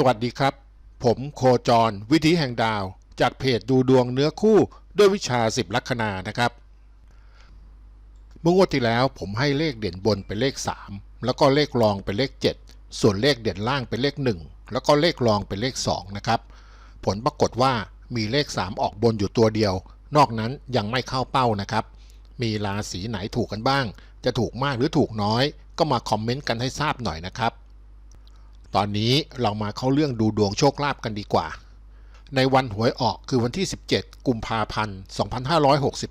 สวัสดีครับ ผมโคจร วิธีแห่งดาว จากเพจดูดวงเนื้อคู่ด้วยวิชาสิบลัคนานะครับ เมื่องวดที่แล้วผมให้เลขเด่นบนเป็นเลข 3 แล้วก็เลขรองเป็นเลข 7 ส่วนเลขเด่นล่างเป็นเลข 1 แล้วก็เลขรองเป็นเลข 2 นะครับ ผลปรากฏว่ามีเลข 3 ออกบนอยู่ตัวเดียว นอกนั้นยังไม่เข้าเป้านะครับ มีราศีไหนถูกกันบ้าง จะถูกมากหรือถูกน้อย ก็มาคอมเมนต์กันให้ทราบหน่อยนะครับ ตอนนี้เรามาเข้าเรื่องดูดวงโชคลาภกันดีกว่า ในวันหวยออกคือวันที่ 17 กุมภาพันธ์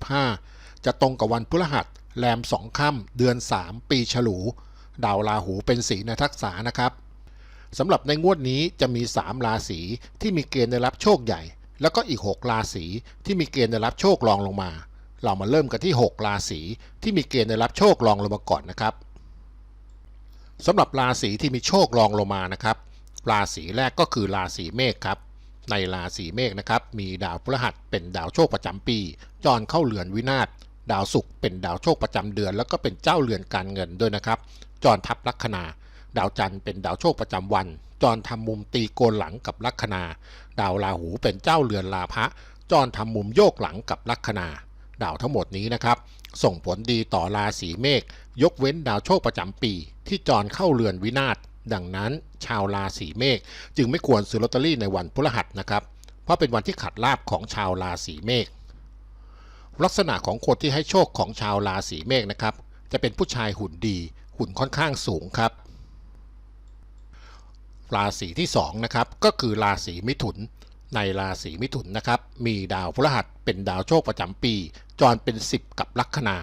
2565 จะตรงกับวันพฤหัสแรมสองค่ำเดือน 3 ปีฉลู ดาวราหูเป็นสีในทักษานะครับสำหรับในงวดนี้จะมี 3 ราศีที่มีเกณฑ์ได้รับโชคใหญ่ แล้วก็อีก 6 ราศีที่มีเกณฑ์ได้รับโชครองลงมา เรามาเริ่มกันที่ 6 ราศีที่มีเกณฑ์ได้รับโชครองลงมาก่อนนะครับ สำหรับราศีที่มีโชครองลงมานะครับ ราศีแรกก็คือราศีเมษครับ ในราศีเมษนะครับ มีดาวพฤหัสเป็นดาวโชคประจำปีจรเข้าเรือนวินาศดาวศุกร์เป็นดาวโชคประจำเดือน แล้วก็เป็นเจ้าเรือนการเงินด้วยนะครับจรทับลัคนา ดาวจันทร์เป็นดาวโชคประจำวัน จรทำมุมตีโกนหลังกับลัคนา ดาวราหูเป็นเจ้าเรือนลาภะจรทำมุมโยกหลังกับลัคนา ดาวทั้งหมดนี้นะครับ ส่งผลดีต่อราศีเมษยกเว้นดาวโชคประจำปี ที่จรเข้าเรือนวินาศดังนั้น ชาวราศีเมษจึงไม่ควรซื้อลอตเตอรี่ในวันพฤหัสนะครับ เพราะเป็นวันที่ขัดลาบของชาวราศีเมษลักษณะของคนที่ให้โชคของชาวราศีเมษนะครับ จะเป็นผู้ชายหุ่นดี หุ่นค่อนข้างสูงครับ ราศีที่2นะครับก็คือราศีมิถุน ในราศีมิถุนนะครับ มีดาวพฤหัสเป็นดาวโชคประจำปี จรเป็น 10 กับลัคนา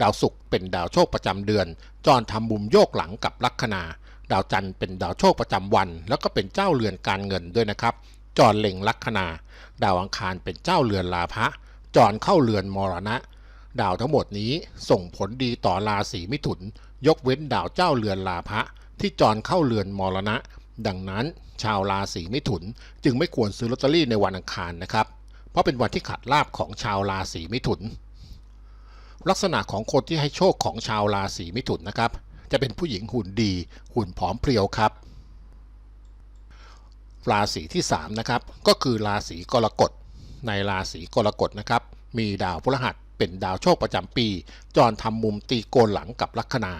ดาวศุกร์เป็นดาวโชคประจำเดือน จรทำมุมโยกหลังกับลัคนา ดาวจันทร์เป็นดาวโชคประจำวัน แล้วก็เป็นเจ้าเรือนการเงินด้วยนะครับ จรเล็งลัคนา ดาวอังคารเป็นเจ้าเรือนลาภะจรเข้าเรือนมรณะ ดาวทั้งหมดนี้ส่งผลดีต่อราศีมิถุน ยกเว้นดาวเจ้าเรือนลาภะที่จรเข้าเรือนมรณะ ดังนั้นชาวราศีมิถุนจึงไม่ควรซื้อลอตเตอรี่ในวันอังคารนะครับ เพราะเป็นวันที่ขัดลาบของชาวราศีมิถุน ลักษณะของคนที่ให้โชคของชาวราศีมิถุนนะครับ จะเป็นผู้หญิงหุ่นดี หุ่นผอมเพรียวครับ ราศีที่3นะครับก็คือราศีกรกฎ ในราศีกรกฎนะครับ มีดาวพฤหัสเป็นดาวโชคประจำปี จรทำมุมตีโกนหลังกับลัคนา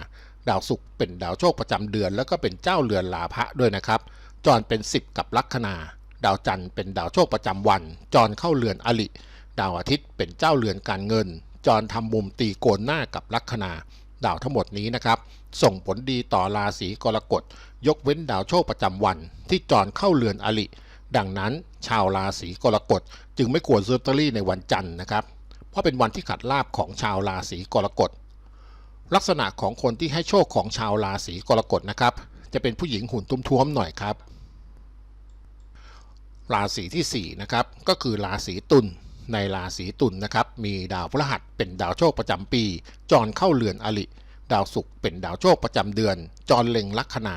ดาวศุกร์เป็นดาวโชคประจำเดือน แล้วก็เป็นเจ้าเรือนลาภะด้วยนะครับ จรเป็น 10 กับลัคนา ดาวจันทร์เป็นดาวโชคประจำวัน จรเข้าเรือนอลิ ดาวอาทิตย์เป็นเจ้าเรือนการเงิน จรทำมุมตีโกนหน้ากับลัคนา ดาวทั้งหมดนี้นะครับ ส่งผลดีต่อราศีกรกฎ ยกเว้นดาวโชคประจำวัน ที่จรเข้าเรือนอลิ ดังนั้น ชาวราศีกรกฎจึงไม่ควรซื้อลอตเตอรี่ในวันจันทร์นะครับ เพราะเป็นวันที่ขัดลาบของชาวราศีกรกฎ ลักษณะของคนที่ให้โชคของชาวราศีกรกฎนะครับ จะเป็นผู้หญิงหุ่นตุ้มๆหน่อยครับ ราศีที่4นะครับก็คือราศีตุลในราศีตุลนะครับ มีดาวพฤหัสเป็นดาวโชคประจำปี จรเข้าเรือนอลิดาวศุกร์เป็นดาวโชคประจำเดือน จรเล็งลัคนา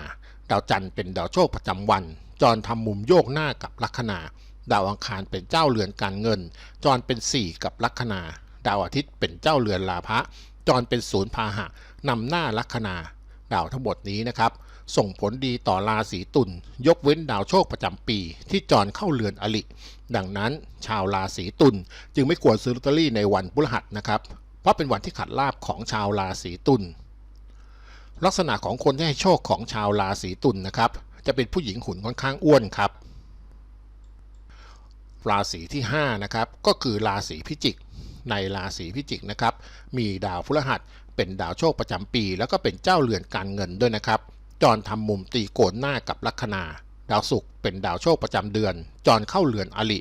ดาวจันทร์เป็นดาวโชคประจำวัน จรทำมุมโยกหน้ากับลัคนา ดาวอังคารเป็นเจ้าเรือนการเงิน จรเป็น 4 กับลัคนา ดาวอาทิตย์เป็นเจ้าเรือนลาภะ จรเป็นศูนย์พาหะนำหน้าลัคนาดาวทั้งหมดนี้นะครับ ส่งผลดีต่อราศีตุลยกเว้นดาวโชคประจำปี ที่จรเข้าเรือนอลิ ดังนั้นชาวราศีตุลจึงไม่ควรซื้อลอตเตอรี่ในวันพฤหัสนะครับ เพราะเป็นวันที่ขัดลาบของชาวราศีตุลลักษณะของคนที่ให้โชคของชาวราศีตุลนะครับ จะเป็นผู้หญิงหุ่นค่อนข้างอ้วนครับ ราศีที่5นะครับก็คือราศีพิจิก ในราศีพิจิกนะครับ มีดาวพฤหัสเป็นดาวโชคประจำปี แล้วก็เป็นเจ้าเรือนการเงินด้วยนะครับ จรทำมุมตีโกนหน้ากับลัคนา ดาวศุกร์เป็นดาวโชคประจำเดือน จรเข้าเรือนอลิ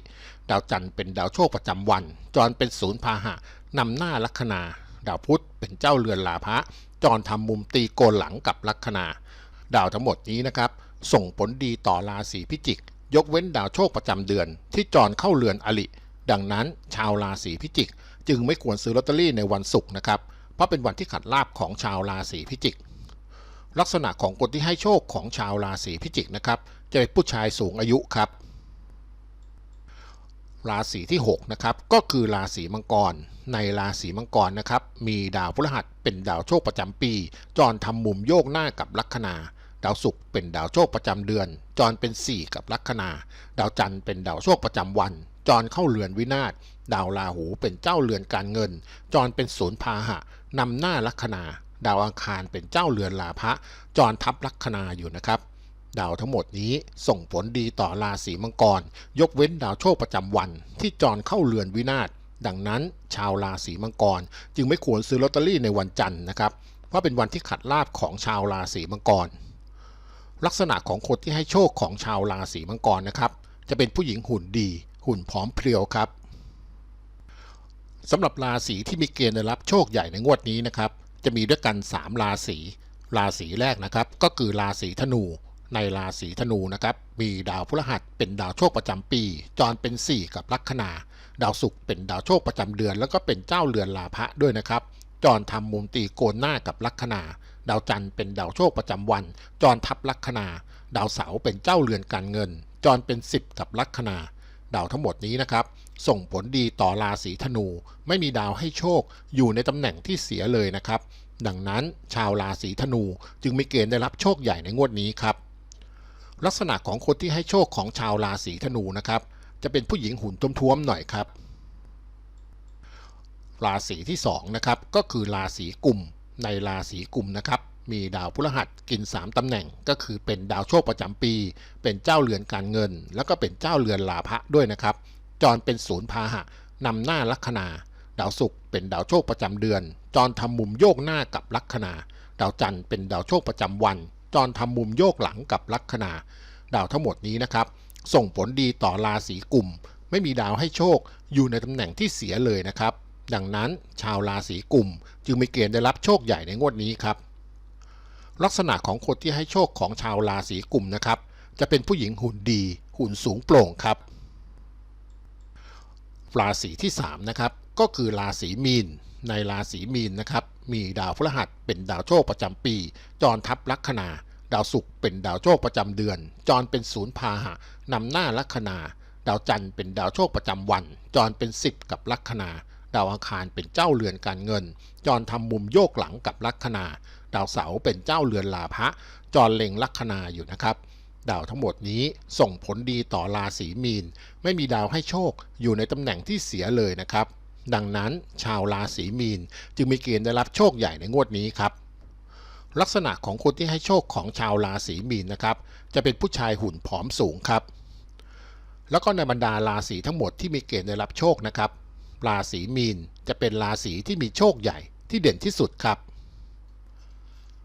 ดาวจันทร์เป็นดาวโชคประจำวัน จรเป็นศูนย์พาหะนำหน้าลัคนา ดาวพุธเป็นเจ้าเรือนลาภะจรทำมุมตีโกนหลังกับลัคนา ดาวทั้งหมดนี้นะครับ ส่งผลดีต่อราศีพิจิก ยกเว้นดาวโชคประจำเดือน ที่จรเข้าเรือนอลิดังนั้นชาวราศีพิจิก จึงไม่ควรซื้อลอตเตอรี่ในวันศุกร์นะครับ เพราะเป็นวันที่ขัดลาบของชาวราศีพิจิก ลักษณะของคนที่ให้โชคของชาวราศีพิจิกนะครับ จะเป็นผู้ชายสูงอายุครับ ราศีที่6นะครับก็คือราศีมังกร ในราศีมังกรนะครับมีดาวพฤหัสเป็นดาวโชคประจำปี จรทำมุมโยกหน้ากับลัคนาดาวศุกร์เป็นดาวโชคประจำเดือน จรเป็น 4 กับลัคนา ดาวจันทร์เป็นดาวโชคประจำวัน จรเข้าเรือนวินาศ ดาวราหูเป็นเจ้าเรือนการเงิน จรเป็นศูนย์พาหะนำหน้าลัคนา ดาวอังคารเป็นเจ้าเรือนลาภะจรทับลัคนาอยู่นะครับ ดาวทั้งหมดนี้ส่งผลดีต่อราศีมังกร ยกเว้นดาวโชคประจำวัน ที่จรเข้าเรือนวินาศดังนั้นชาวราศีมังกร จึงไม่ควรซื้อลอตเตอรี่ในวันจันทร์นะครับเพราะเป็นวันที่ขัดลาบของชาวราศีมังกร ลักษณะของคนที่ให้โชคของชาวราศีมังกรนะครับ จะเป็นผู้หญิงหุ่นดี หุ่นผอมเพรียวครับ สำหรับราศีที่มีเกณฑ์ได้รับโชคใหญ่ในงวดนี้นะครับ จะมีด้วยกัน 3 ราศีราศีแรกนะครับ ก็คือราศีธนู ในราศีธนูนะครับ มีดาวพฤหัสเป็นดาวโชคประจำปี จรเป็น 4 กับลัคนา ดาวศุกร์เป็นดาวโชคประจำเดือน แล้วก็เป็นเจ้าเรือนลาภะด้วยนะครับ จรทำมุมตีโกนหน้ากับลัคนา ดาวจันทร์เป็นดาวโชคประจำวัน จรทับลัคนา ดาวเสาร์เป็นเจ้าเรือนการเงิน จรเป็น 10 กับลัคนา ดาวทั้งหมดนี้นะครับ ส่งผลดีต่อราศีธนู ไม่มีดาวให้โชคอยู่ในตำแหน่งที่เสียเลยนะครับ ดังนั้นชาวราศีธนูจึงมีเกณฑ์ได้รับโชคใหญ่ในงวดนี้ครับ ลักษณะของคนที่ให้โชคของชาวราศีธนูนะครับ จะเป็นผู้หญิงหุ่นท้วมๆหน่อยครับ ราศีที่2นะครับก็คือราศีกุมในราศีกุมนะครับ มีดาวพฤหัสกิน 3ตำแหน่งก็คือเป็นดาวโชคประจำปี เป็นเจ้าเรือนการเงิน แล้วก็เป็นเจ้าเรือนลาภะด้วยนะครับ จรเป็นศูนย์พาหะนำหน้าลัคนา ดาวศุกร์เป็นดาวโชคประจำเดือน จรทำมุมโยกหน้ากับลัคนา ดาวจันทร์เป็นดาวโชคประจำวัน จรทำมุมโยกหลังกับลัคนา ดาวทั้งหมดนี้นะครับ ส่งผลดีต่อราศีกุมไม่มีดาวให้โชคอยู่ในตำแหน่งที่เสียเลยนะครับ ดังนั้นชาวราศีกุมจึงมีเกณฑ์ได้รับโชคใหญ่ในงวดนี้ครับ ลักษณะของคนที่ให้โชคของชาวราศีกุมนะครับ จะเป็นผู้หญิงหุ่นดี หุ่นสูงโปร่งครับ ราศีที่3นะครับก็คือราศีมีน ในราศีมีนนะครับ มีดาวพฤหัสเป็นดาวโชคประจำปี จรทับลัคนา ดาวศุกร์เป็นดาวโชคประจำเดือน จรเป็นศูนย์พาหะนำหน้าลัคนา ดาวจันทร์เป็นดาวโชคประจำวัน จรเป็น10กับลัคนาดาวอังคารเป็นเจ้าเรือนการเงิน จรทำมุมโยกหลังกับลัคนา ดาวเสาเป็นเจ้าเรือนลาภะจรเล็งลัคนาอยู่นะครับ ดาวทั้งหมดนี้ส่งผลดีต่อราศีมีน ไม่มีดาวให้โชคอยู่ในตำแหน่งที่เสียเลยนะครับ ดังนั้นชาวราศีมีน จึงมีเกณฑ์ได้รับโชคใหญ่ในงวดนี้ครับลักษณะของคนที่ให้โชคของชาวราศีมีนนะครับ จะเป็นผู้ชายหุ่นผอมสูงครับ แล้วก็ในบรรดาราศีทั้งหมดที่มีเกณฑ์ได้รับโชคนะครับ ราศีมีนจะเป็นราศีที่มีโชคใหญ่ที่เด่นที่สุดครับ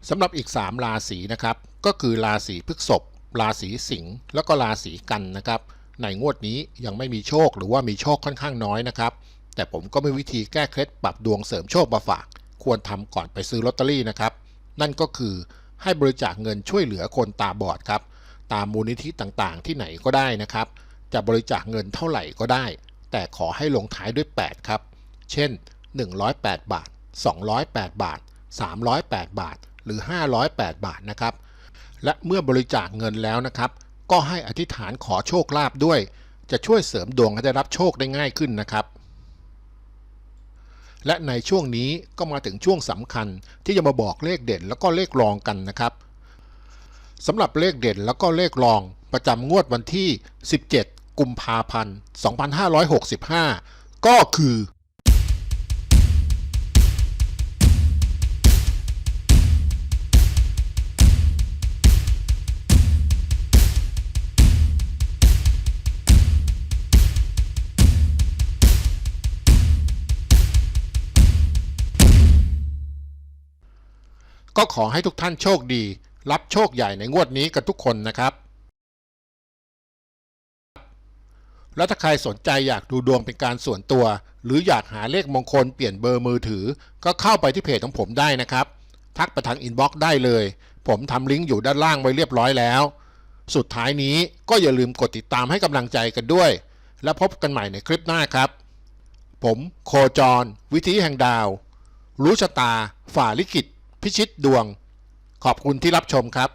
สำหรับอีก 3 ราศีนะครับ ก็คือราศีพฤษภราศีสิงห์แล้วก็ราศีกันนะครับ ในงวดนี้ยังไม่มีโชคหรือว่ามีโชคค่อนข้างน้อยนะครับ แต่ผมก็มีวิธีแก้เคล็ดปรับดวงเสริมโชคมาฝาก ควรทำก่อนไปซื้อลอตเตอรี่นะครับ นั่นก็คือให้บริจาคเงินช่วยเหลือคนตาบอดครับ ตามมูลนิธิต่างๆ ที่ไหนก็ได้นะครับ จะบริจาคเงินเท่าไหร่ก็ได้ แต่ขอให้ลงท้ายด้วย 8 ครับ เช่น 108 บาท 208 บาท 308 บาท หรือ 508 บาทนะครับ และเมื่อบริจาคเงินแล้วนะครับ ก็ให้อธิษฐานขอโชคลาภด้วย จะช่วยเสริมดวงให้ได้รับโชคได้ง่ายขึ้นนะครับ และในช่วงนี้ก็มาถึงช่วงสำคัญที่จะมาบอกเลขเด่นแล้วก็เลขรองกันนะครับสำหรับเลขเด่นแล้วก็เลขรองประจำงวดวันที่ 17 กุมภาพันธ์ 2565 ก็คือ ก็ขอให้ทุกท่านโชคดี รับโชคใหญ่ในงวดนี้กันทุกคนนะครับ แล้วถ้าใครสนใจอยากดูดวงเป็นการส่วนตัว หรืออยากหาเลขมงคลเปลี่ยนเบอร์มือถือ ก็เข้าไปที่เพจของผมได้นะครับ ทักไปทางอินบ็อกซ์ได้เลย ผมทำลิงก์อยู่ด้านล่างไว้เรียบร้อยแล้ว สุดท้ายนี้ก็อย่าลืมกดติดตามให้กำลังใจกันด้วย แล้วพบกันใหม่ในคลิปหน้าครับ ผมโคจร วิธีแห่งดาว รู้ชะตา ฝ่าลิขิต พิชิตดวง ขอบคุณที่รับชมครับ